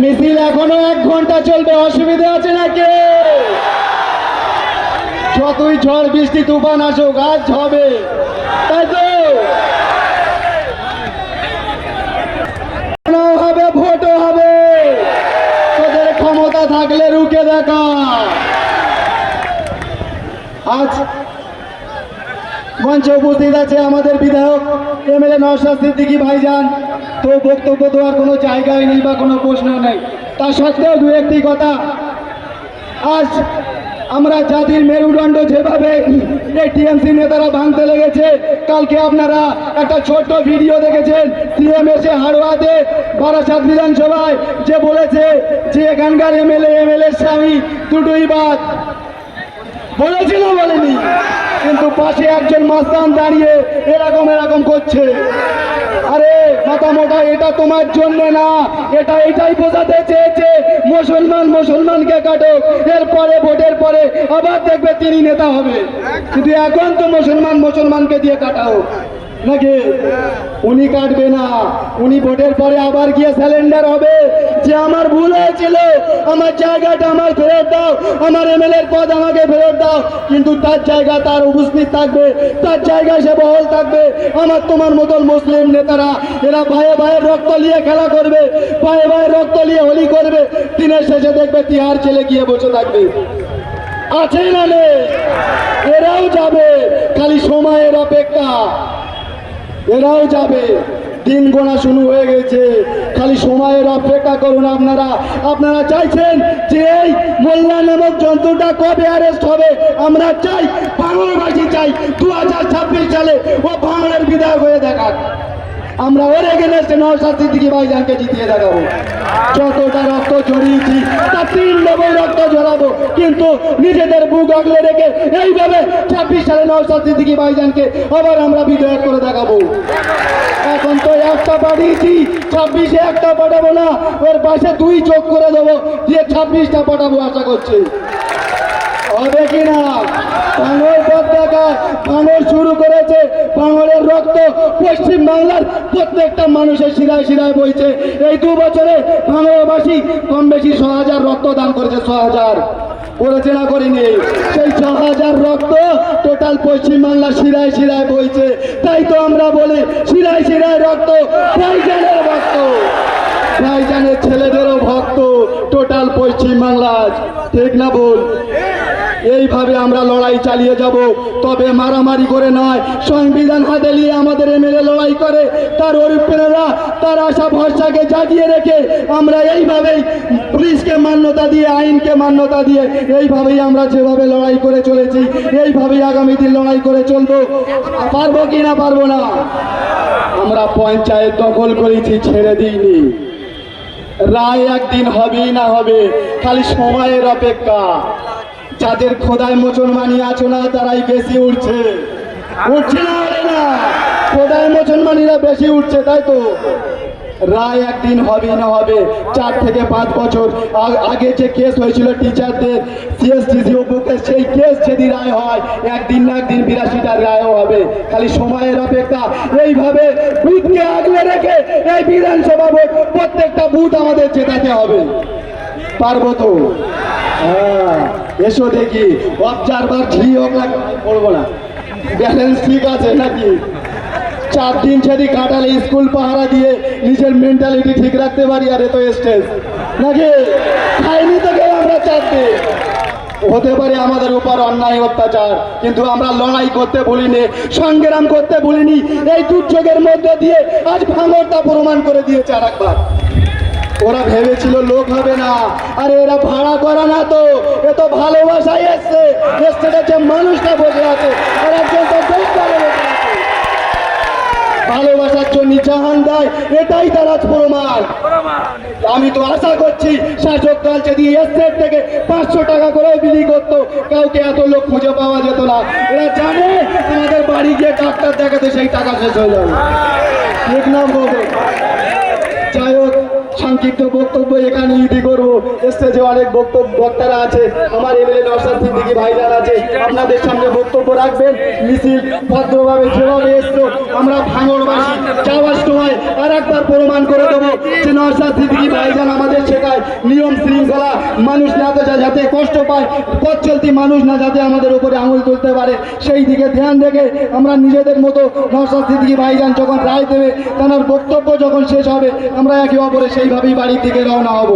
মিছিল এখনও এক ঘণ্টা চলবে, অসুবিধা আছে নাকি? যতই ঝড়, বৃষ্টি, তুফান আসুক, আজ হবে। তাই তো? হবে, ভোটও হবে। তোদের ক্ষমতা থাকলে রুখে দেখা। আজ মঞ্চে উপস্থিত আছে আমাদের বিধায়ক, এমএলএ নওশাদ সিদ্দিকী ভাইজান। তো বক্তব্য দেওয়ার কোনো জায়গায় নেই বা কোনো প্রশ্ন নেই। তা সত্ত্বেও দু একটি কথা। আজ আমরা জাতির মেরুদণ্ড যেভাবে এই টিএমসি নেতারা ভাঙতে লেগেছে, কালকে আপনারা একটা ছোট্ট ভিডিও দেখেছেন সিএম এসে হাড়োয়াতে বারাসাত বিধানসভায় যে বলেছে যে এখানকার এমএলএ এমএলএ স্বামী দুটোই বাদ। বলেছিল বলেনি। কিন্তু পাশে একজন মাস্তান দাঁড়িয়ে এরকম এরকম করছে। আরে, মাথা মোটা, এটা তোমার জন্য না, এটা এটাই বোঝাতে চেয়েছে। মুসলমান মুসলমানকে কাটো, এরপরে, ভোটের পরে আবার দেখবে তিনি নেতা হবে। কিন্তু এখন তো মুসলমান মুসলমানকে দিয়ে কাটাও। নাকি? উনি কাটবে না। উনি ভোটের পরে আবার গিয়ে স্যালেন্ডার হবে। যে আমার ভুল হয়েছিল, আমার জায়গাটা আমার ফেরত দাও, আমার এমএলএ পদ আমাকে ফেরত দাও। কিন্তু তার জায়গা তার উপস্থিত থাকবে, তার জায়গায় সে বহল থাকবে। আমার তোমার মতন মুসলিম নেতারা, এরা ভাইয়ে ভাইয়ের রক্ত নিয়ে খেলা করবে ভাইয়ে ভাইয়ের রক্ত নিয়ে হোলি করবে। দিনের শেষে দেখবে তিহার ছেলে গিয়ে বসে থাকবে। আছে না নেই? এরাও যাবে। খালি সময়ের অপেক্ষা। এরাও যাবে। দিন গোনা শুরু হয়ে গেছে। খালি সময়ের অপেক্ষা করুন আপনারা। আপনারা চাইছেন যে এই মোল্লা নামক জন্তুটা কবে অ্যারেস্ট হবে? আমরা চাই, বাংলাবাসী চাই দু হাজার ছাব্বিশ সালে ও বাংলার বিধায়ক হয়ে দেখাক। আমরা ওর এগেনস্টে নওশাদ সিদ্দিকী ভাইজানকে জিতিয়ে দেখাবো। যতটা রক্ত ঝরিয়েছি তা তিন ডবল রক্ত ঝরাবো। কিন্তু নিজেদের বুক আগলে রেখে এইভাবে ছাব্বিশ সালে নওশাদ সিদ্দিকী ভাইজানকে আবার আমরা বিধায়ক করে দেখাবো। এখন তো একটা পাঠিয়েছি, ছাব্বিশে একটা পাঠাবো না, ওর পাশে দুই চোখ করে দেবো দিয়ে ছাব্বিশটা পাঠাবো আশা করছি। হবে কি দেখায় ভাঙর শুরু করেছে। ভাঙরের রক্ত পশ্চিম বাংলার প্রত্যেকটা মানুষের শিরায় শিরায় বইছে। এই দু বছরে ভাঙরবাসী কম বেশি ছ হাজার রক্ত দান করেছে, ছ হাজার। করেছে না করিনি সেই ছ হাজার রক্ত টোটাল পশ্চিম বাংলার শিরায় শিরায় বইছে। তাই তো আমরা বলি, শিরায় শিরায় রক্ত। ভাইজানের ছেলেদেরও ভক্ত, টোটাল পশ্চিম বাংলার, ঠিক না বল এইভাবে আমরা লড়াই চালিয়ে যাব, তবে মারামারি করে নয়, সংবিধান হাতে নিয়ে আমাদের এমএলএ লড়াই করে, তার অরূপেরা তার আশা ভরসাকে জাগিয়ে রেখে আমরা এইভাবেই পুলিশকে মান্যতা দিয়ে, আইনকে মান্যতা দিয়ে, এইভাবেই আমরা যেভাবে লড়াই করে চলেছি, এইভাবেই আগামী দিন লড়াই করে চলবো। পারব কি না পারব না? আমরা পঞ্চায়েত দখল করেছি, ছেড়ে দিইনি। রায় একদিন হবেই না হবে, খালি সময়ের অপেক্ষা। যাদের খোদায় মুসলমানি আছো না, তারাই বেশি উঠছে উঠছে না খোদায় মুসলমানিরা বেশি উঠছে তাই তো? রায় একদিন হবে, না হবে, চার থেকে পাঁচ বছর আগে যে কেস হয়েছিল টিচারদের সিএসটিসি বুকে সেই কেস যদি রায় হয়, একদিন না একদিন বিরাশিটার রায়ও হবে। খালি সময়ের অপেক্ষা। এইভাবে বুথকে আগলে রেখে এই বিধানসভা ভোট প্রত্যেকটা বুথ আমাদের জেতাতে হবে। পারব তো? হ্যাঁ এসো দেখি। অবজারভার ঝি হোক না করব না। ব্যালেন্স ঠিক আছে নাকি? চার দিন যদি কাটালে স্কুল পাহারা দিয়ে নিজের মেন্টালিটি ঠিক রাখতে পারি আর তো স্টেজ নাকি? খাইনি তো কেউ আমরা চার দিন। হতে পারে আমাদের উপর অন্যায় অত্যাচার, কিন্তু আমরা লড়াই করতে ভুলিনি, সংগ্রাম করতে ভুলিনি, এই দুর্যোগের মধ্যে দিয়ে আজ ভাঙরটা প্রমাণ করে দিয়েছে আর একবার ওরা ভেবেছিল লোক হবে না, আরে এরা ভাড়া করা না তো, এ তো ভালোবাসাই এসছে যে মানুষটা বসে আছে একজন তো দোকানে বসে আছে। ভালোবাসার জন্য জাহান দেয় এটাই তার আজ প্রমাণ। আমি তো আশা করছি শাসক দল যদি এস্টেট থেকে পাঁচশো টাকা করে বিলি করতো কাউকে এত লোক খুঁজে পাওয়া যেত না। এরা জানে আমাদের বাড়ি গিয়ে ডাক্তার দেখাতে সেই টাকা শেষ হয়ে যাবে। ঠিক নাম বলব যাই হোক সংক্ষিপ্ত বক্তব্য এখানে ইতি করব স্টেজে অনেক বক্তব্য বক্তারা আছে। আমার এমএলএ নরসাদ সিদ্দিকী ভাইজান আছে। আপনাদের সামনে বক্তব্য রাখবেন। মিছিল ভদ্রভাবে যেভাবে এসছো। আমরা ভাঙড়বাসী যাওয়ার সময় আর একবার প্রমাণ করে দেবো যে নরসাদ সিদ্দিকী ভাইজান আমাদের শেখায় নিয়ম শৃঙ্খলা, মানুষ না যাতে কষ্ট পায়, পথ চলতি মানুষ না যাতে আমাদের উপরে আঙুল তুলতে পারে। সেই দিকে ধ্যান রেখে আমরা নিজেদের মতো নরসাদ সিদ্দিকি ভাইজান যখন রায় দেবে, তার বক্তব্য যখন শেষ হবে, আমরা একে অপরে সেইভাবেই বাড়ির দিকে রওনা হব।